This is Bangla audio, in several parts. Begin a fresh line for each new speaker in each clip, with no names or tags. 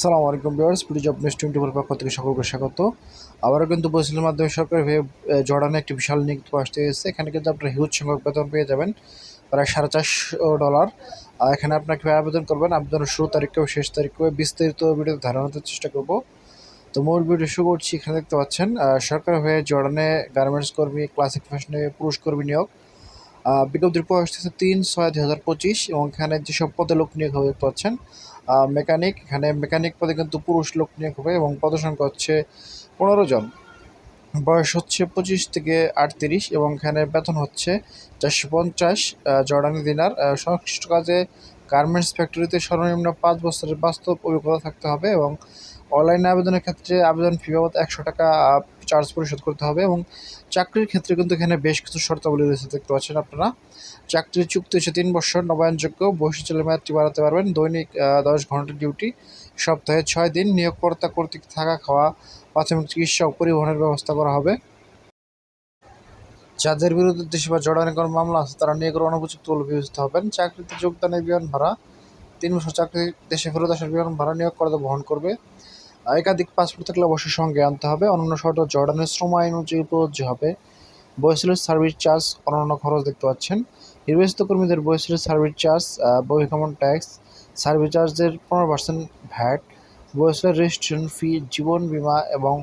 সালাম আলাইকুম বিয়ার্স পিডি জব নিউজ টোয়েন্টি ফোর পক্ষ থেকে সকলকে স্বাগত। আবারও কিন্তু বৈশালের মাধ্যমে সরকার হয়ে জর্ডানে একটি বিশাল নিয়োগ আসতে এসেছে। এখানে কিন্তু আপনার হিউজ সংখ্যক বেতন পেয়ে যাবেন, প্রায় সাড়ে চারশো ডলার আর এখানে আপনার কীভাবে আবেদন করবেন, আবেদনের শুরু তারিখ ও শেষ তারিখ করে বিস্তারিত ভিডিও ধারণা দেওয়ার চেষ্টা করব। তো মূল ভিডিও শুরু করছি, এখানে দেখতে পাচ্ছেন সরকার হয়ে জর্ডানে গার্মেন্টস কর্মী ক্লাসিক ফ্যাশনে পুরুষ কর্মী নিয়োগ। বিজ্ঞপ্তির পর আসতেছে তিন ছয় দুই হাজার পঁচিশ এবং এখানে যেসব পদে লোক নিয়োগ দেখতে পাচ্ছেন মেকানিক, এখানে মেকানিক পদে কিন্তু পুরুষ লোক নিয়োগ হবে এবং পদসংখ্যা হচ্ছে পনেরো জন। বয়স হচ্ছে পঁচিশ থেকে আটত্রিশ এবং এখানে বেতন হচ্ছে চারশো পঞ্চাশ জর্ডানি দিনার। সংশ্লিষ্ট কাজে গার্মেন্টস ফ্যাক্টরিতে সর্বনিম্ন পাঁচ বছরের বাস্তব অভিজ্ঞতা থাকতে হবে এবং অনলাইনে আবেদনের ক্ষেত্রে আবেদন ফি বাবদ একশো টাকা চার্জ পরিশোধ করতে হবে এবং চাকরির ক্ষেত্রে কিন্তু এখানে বেশ কিছু শর্তাবলী রয়েছে, দেখতে পাচ্ছেন আপনারা। চাকরির চুক্তি হচ্ছে তিন বছর, নবায়নযোগ্য বৈশিষ্ট্যের মেয়াদটি বাড়াতে পারবেন, দৈনিক দশ ঘণ্টা ডিউটি, সপ্তাহে ছয় দিন, নিয়োগকর্তা কর্তৃক থাকা খাওয়া, প্রাথমিক চিকিৎসা ও পরিবহনের ব্যবস্থা করা হবে। যাদের বিরুদ্ধে দেশে বা জড়ানি কোনো মামলা আছে, তারা নিয়োগের অনুপযুক্ত বলে বিবেচিত হবেন। চাকরিতে যোগদানের বিমান ভাড়া তিন বছর চাকরি দেশে ফেরত আসার বিমান ভাড়া নিয়োগ করাতে বহন করবে। একাধিক পাসপোর্ট থাকলে অবশ্যই সঙ্গে আনতে হবে। অন্যান্য শর্ত জর্ডানের শ্রম আইন অনুযায়ী প্রযোজ্য হবে। বয়সেলের সার্ভিস চার্জ, অন্যান্য খরচ দেখতে পাচ্ছেন। নির্বাচিত কর্মীদের বয়সেলের সার্ভিস চার্জ বহিগমন ট্যাক্স, সার্ভিস চার্জের পনেরো পার্সেন্ট ভ্যাট বয়সেলের রেজিস্ট্রেশন ফি, জীবন বীমা এবং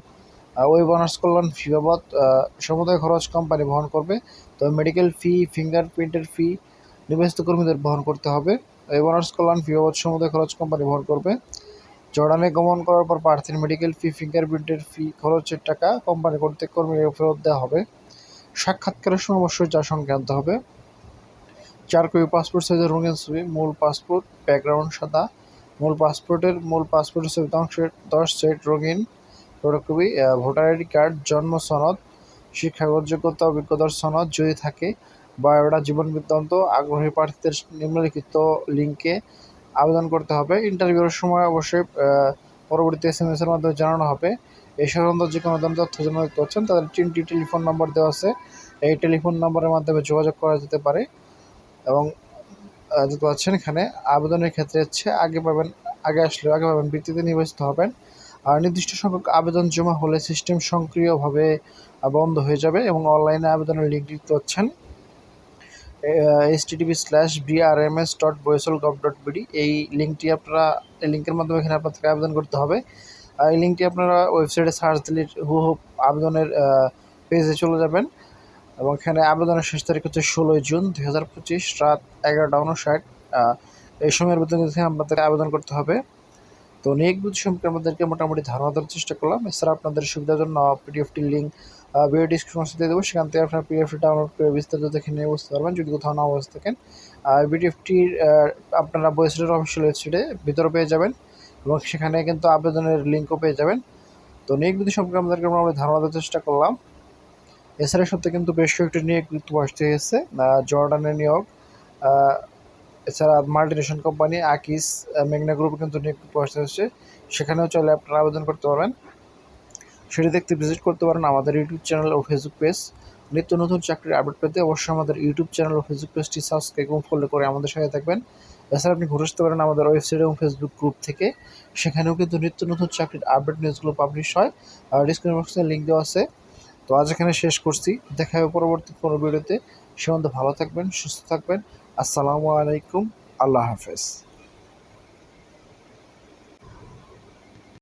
ওই বোনাস কল্যাণ ফি বাবদ সমুদায় খরচ কোম্পানি বহন করবে। তবে মেডিকেল ফি, ফিঙ্গারপ্রিন্টের ফি নির্বাচিত কর্মীদের বহন করতে হবে। এই বোনাস কল্যাণ ফি বাবদ সমুদায় খরচ কোম্পানি বহন করবে। জর্ডানে গমন করার পর প্রার্থীর মেডিকেল ফি, ফিঙ্গারপ্রিন্টের ফি, খরচের টাকা কোম্পানি কর্তৃক কর্মীদের ফেরত দেওয়া হবে। সাক্ষাৎকারের সময় অবশ্যই যার সঙ্গে আনতে হবে। চার কপি পাসপোর্ট সাইজের রঙিন ছবি, মূল পাসপোর্ট, ব্যাকগ্রাউন্ড সাদা, মূল পাসপোর্টের মূল পাসপোর্টের ছবি সেট দশ সেট রঙিন ফটোকপি ভোটার আইডি কার্ড, জন্ম সনদ শিক্ষাগত যোগ্যতা অভিজ্ঞতার সনদ যদি থাকে বায়োডাটা জীবন বৃত্তান্ত, আগ্রহী প্রার্থীদের নিম্নলিখিত লিঙ্কে আবেদন করতে হবে। ইন্টারভিউর সময় অবশ্যই পরবর্তী এস এম এস এর মাধ্যমে জানানো হবে। এই সংক্রান্ত যে কোনো ধরনের তথ্য জন্য পাচ্ছেন তাদের তিনটি টেলিফোন নম্বর দেওয়া আছে। এই টেলিফোন নম্বরের মাধ্যমে যোগাযোগ করা যেতে পারে এবং দেখতে পাচ্ছেন এখানে আবেদনের ক্ষেত্রে হচ্ছে আগে পাবেন, আগে আসলে আগে পাবেন বৃত্তিতে নির্বাচিত হবেন। আর নির্দিষ্ট সংখ্যক আবেদন জমা হলে সিস্টেম সক্রিয়ভাবে বন্ধ হয়ে যাবে এবং অনলাইনে আবেদনের লিঙ্ক দিতে পাচ্ছেন। H TTP slash BRMS dot Boesl gov dot BD এই লিঙ্কটি আপনারা, এই লিঙ্কের মাধ্যমে এখানে আপনাদেরকে আবেদন করতে হবে। এই লিঙ্কটি আপনারা ওয়েবসাইটে সার্চ দিলে হু হু আবেদনের পেজে চলে যাবেন। এবং এখানে আবেদনের শেষ তারিখ হচ্ছে ষোলোই জুন দুই হাজার পঁচিশ, রাত এগারোটা উনষাট এই সময়ের ভিতরে কিন্তু আপনাদের আবেদন করতে হবে। তো নিয়োগ বিধি সম্পর্কে আমাদেরকে মোটামুটি ধারণা দেওয়ার চেষ্টা করলাম। এছাড়া আপনাদের সুবিধার জন্য পিডিএফটির লিঙ্ক ভিডিও ডিসক্রিপশন দিয়ে দেবো। সেখান থেকে আপনার পিডিএফটি ডাউনলোড করে বিস্তারিত দেখে নিয়ে বুঝতে পারবেন, যদি কোথাও না বসে থাকেন। আর পিডিএফটির আপনারা বয়েসের অফিসিয়াল ওয়েবসাইটে ভিতরে পেয়ে যাবেন এবং সেখানে কিন্তু আবেদনের লিঙ্কও পেয়ে যাবেন। তো নিয়োগ বিধি সম্পর্কে আমাদেরকে আমরা ধারণা দেওয়ার চেষ্টা করলাম। এছাড়া সত্যি কিন্তু বেশ কয়েকটি নিয়োগ কিন্তু আসতে এসেছে জর্ডানের নিয়োগ এছাড়া মাল্টিনেশন কোম্পানি, আকিস মেঘনা গ্রুপ কিন্তু নিয়োগ আসতে এসেছে সেখানেও চাইলে আপনারা আবেদন করতে পারবেন। সেটি দেখতে ভিজিট করতে পারেন আমাদের ইউটিউব চ্যানেল ও ফেসবুক পেজ নিত্য নতুন চাকরির আপডেট পেতে অবশ্যই আমাদের ইউটিউব চ্যানেল ও ফেসবুক পেজটি সাবস্ক্রাইব এবং ফলো করে আমাদের সাথে থাকবেন। এছাড়া আপনি ঘুরে আসতে পারেন আমাদের ওয়েবসাইট এবং ফেসবুক গ্রুপ থেকে। সেখানেও কিন্তু নিত্য নতুন চাকরির আপডেট নিউজগুলো পাবলিশ হয়। আর ডিসক্রিপশন বক্সে লিঙ্ক দেওয়া আছে। তো আজ এখানে শেষ করছি। দেখা হবে পরবর্তী কোনো ভিডিওতে সে ভালো থাকবেন, সুস্থ থাকবেন। আসসালামু আলাইকুম। আল্লাহ হাফেজ।